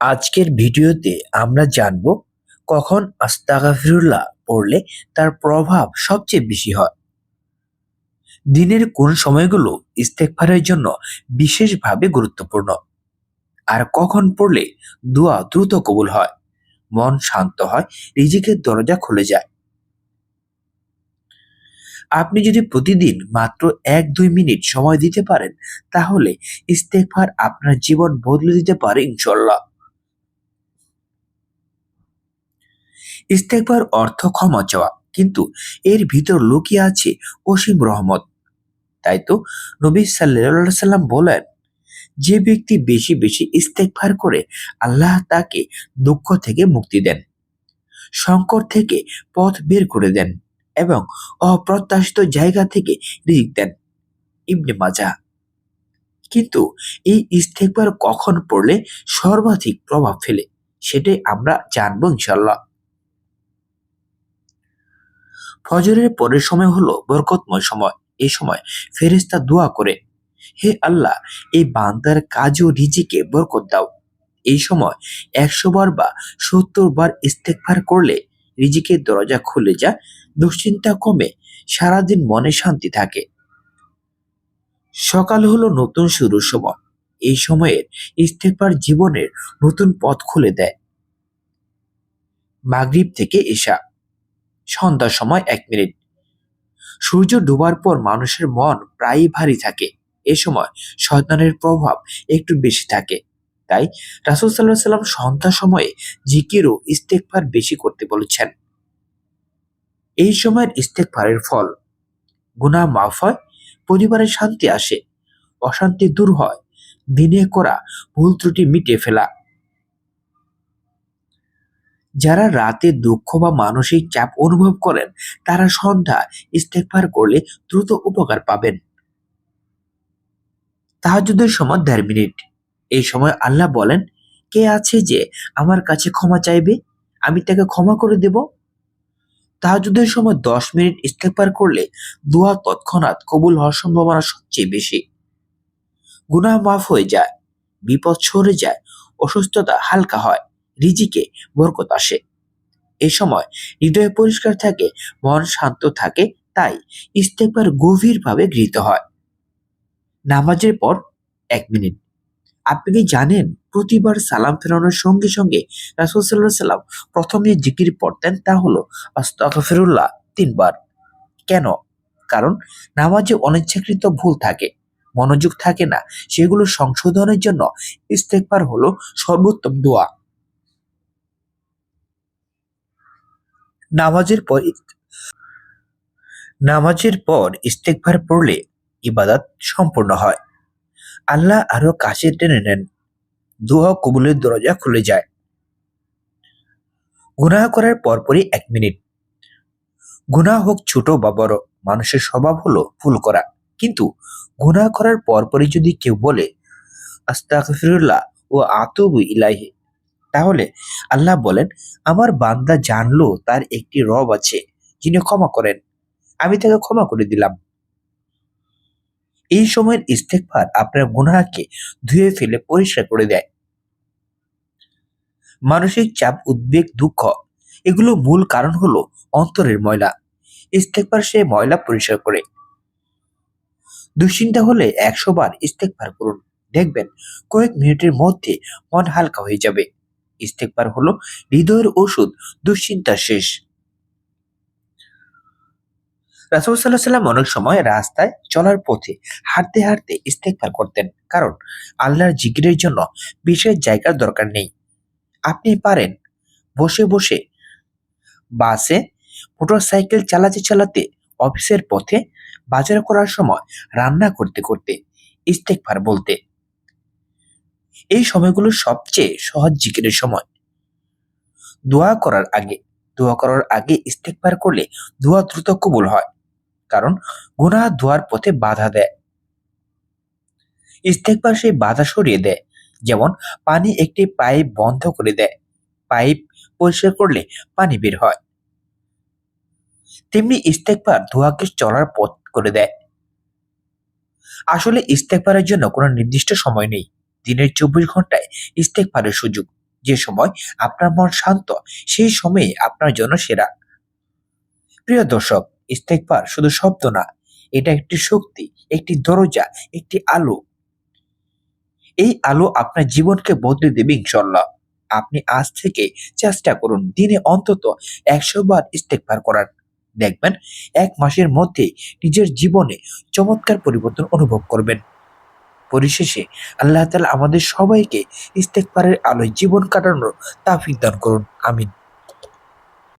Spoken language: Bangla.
আজকের ভিডিওতে আমরা জানব কখন আস্তাগফিরুল্লাহ পড়লে তার প্রভাব সবচেয়ে বেশি হয়। দিনের কোন সময়গুলো ইস্তেকফারের জন্য বিশেষভাবে গুরুত্বপূর্ণ? আর কখন পড়লে দোয়া দ্রুত কবুল হয়? মন শান্ত হয়, রিজিকের দরজা খুলে যায়। আপনি যদি প্রতিদিন মাত্র এক দুই মিনিট সময় দিতে পারেন, তাহলে ইস্তেকফার আপনার জীবন বদলে দিতে পারে ইনশাল্লাহ ইস্তেকবার অর্থ ক্ষমা চাওয়া। কিন্তু এর ভিতর লুকিয়ে আছে অসীম রহমত। তাই তো নবী সাল্লাহ সাল্লাম বলেন, যে ব্যক্তি বেশি বেশি ইস্তেকভার করে আল্লাহ তাকে দুঃখ থেকে মুক্তি দেন, সংকট থেকে পথ বের করে দেন এবং অপ্রত্যাশিত জায়গা থেকে রিজিক দেন। ইবনে মাজা কিন্তু এই ইস্তেকবার কখন পড়লে সর্বাধিক প্রভাব ফেলে, সেটাই আমরা জানব ইনশাল্লাহ ফজরের পরের সময় হলো বরকতময় সময়। এই সময় ফেরেস্তা দোয়া করে, হে আল্লাহ, এই বান্দার কাজ ও রিজিকে বরকত দাও। এই সময় একশো বার বা সত্তর বার ইস্তেকফার করলে রিজিকের দরজা খুলে যা দুশ্চিন্তা কমে, সারাদিন মনে শান্তি থাকে। সকাল হলো নতুন শুরুর সময়। এই সময়ের ইস্তেকবার জীবনের নতুন পথ খুলে দেয়। মাগরিব থেকে এশা সন্ধ্যার সময় এক মিনিট। সূর্য ডোবার পর মানুষের মন প্রায়ই ভারী থাকে। এ সময় শয়তানের প্রভাব একটু বেশি থাকে। তাই রাসুল সাল্লাহ সাল্লাম সন্ধ্যার সময়ে জিকির ও ইস্তেকফার বেশি করতে বলেছেন। এই সময়ের ইস্তেকফারের ফল, গুনাহ মাফ হয় পরিবারে শান্তি আসে, অশান্তি দূর হয়, দিনে করা ভুল ত্রুটি মিটে ফেলা। যারা রাতে দুঃখ বা মানসিক চাপ অনুভব করেন, তারা সন্ধ্যা ইস্তেকবার করলে দ্রুত উপকার পাবেন। তাহাজুদের সময় দেড় মিনিট। এই সময় আল্লাহ বলেন, কে আছে যে আমার কাছে ক্ষমা চাইবে? আমি তাকে ক্ষমা করে দেব। তাহাজুদের সময় দশ মিনিট ইস্তেকবার করলে দোয়া তৎক্ষণাৎ কবুল হওয়ার সম্ভাবনা সবচেয়ে বেশি। গুনাহ মাফ হয়ে যায়, বিপদ সরে যায়, অসুস্থতা হালকা হয়। রিজিকে বরকত আসে। এ সময় হৃদয় পরিষ্কার থাকে, মন শান্ত থাকে, তাই ইস্তেকবার গভীরভাবে গৃহীত হয়। নামাজের পর এক মিনিট। আপনি কি জানেন প্রতিবার সালাম ফেরানোর সঙ্গে সঙ্গে রাসুল সাল্লাহ সাল্লাম প্রথম যে জিকির পড়তেন তা হলো আস্তাগফিরুল্লাহ তিনবার। কেন? কারণ নামাজে অনিচ্ছাকৃত ভুল থাকে, মনোযোগ থাকে না। সেগুলো সংশোধনের জন্য ইস্তেকবার হলো সর্বোত্তম দোয়া। নামাজের পর নামাজের পর ইস্তেকভার পড়লে ইবাদত সম্পূর্ণ হয়। আল্লাহ আরও কাছে টেনে নেন, দোয়া কবুলের দরজা খুলে যায়। গুনাহ করার পরপরই এক মিনিট। গুনাহ হোক ছোট বা বড়, মানুষের স্বভাব হলো ভুল করা। কিন্তু গুনাহ করার পরপরই যদি কেউ বলে, আস্তাগফিরুল্লাহ ও আতবু ইলাহি তাহলে আল্লাহ বলেন, আমার বান্দা জানলো তার একটি রব আছে, যিনি ক্ষমা করেন। আমি তাকে ক্ষমা করে দিলাম। এই সময়ের ইস্তেকফার আপনার গুনাহকে ধুয়ে ফেলে পরিষ্কার করে দেয়। মানসিক চাপ, উদ্বেগ, দুঃখ, এগুলো মূল কারণ হলো অন্তরের ময়লা। ইস্তেকবার সে ময়লা পরিষ্কার করে। দুশ্চিন্তা হলে একশো বার ইস্তেকবার করুন। দেখবেন কয়েক মিনিটের মধ্যে মন হালকা হয়ে যাবে। ইস্তেকবার হলো, হৃদয়ের ওষুধ, দুশ্চিন্তা শেষ। রাসুল সাল্লাহ সাল্লাম অনেক সময় রাস্তায় চলার পথে হাঁটতে হাঁটতে ইস্তেকবার করতেন। কারণ আল্লাহর জিকিরের জন্য বিশেষ জায়গার দরকার নেই। আপনি পারেন বসে বসে বাসে মোটরসাইকেল চালাতে চালাতে অফিসের পথে বাজার করার সময় রান্না করতে করতে ইস্তেকবার বলতে এই সময়গুলো সবচেয়ে সহজ জিকিরের সময়। দোয়া করার আগে, দোয়া করার আগে ইস্তেকবার করলে দোয়া দ্রুত কবুল হয়, কারণ গুনাহ দোয়ার পথে বাধা দেয়। ইস্তেকবার সেই বাধা সরিয়ে দেয়, যেমন পানি একটি পাইপ বন্ধ করে দেয়, পাইপ পরিষ্কার করলে পানি বের হয়। তেমনি ইস্তেকবার ধোয়াকে চলার পথ করে দেয়। আসলে ইস্তেকবারের জন্য কোনো নির্দিষ্ট সময় নেই। দিনের চব্বিশ ঘন্টায় ইস্তেকবারের সুযোগ। যে সময় আপনার মন শান্ত, সেই সময়ে আপনার জন্য সেরা। প্রিয় দর্শক ইস্তেকবার শুধু শব্দ না, এটা একটি শক্তি, একটি দরজা, একটি আলো। এই আলো আপনার জীবনকে বদলে দেবে ইনশাল্লাহ আপনি আজ থেকে চেষ্টা করুন দিনে অন্তত একশো বার ইস্তেকবার করার। দেখবেন, এক মাসের মধ্যে নিজের জীবনে চমৎকার পরিবর্তন অনুভব করবেন। পরিশেষে আল্লাহ তালা আমাদের সবাইকে ইস্তেকবারের আলোয় জীবন কাটানোর তাফিক দান করুন। আমিন।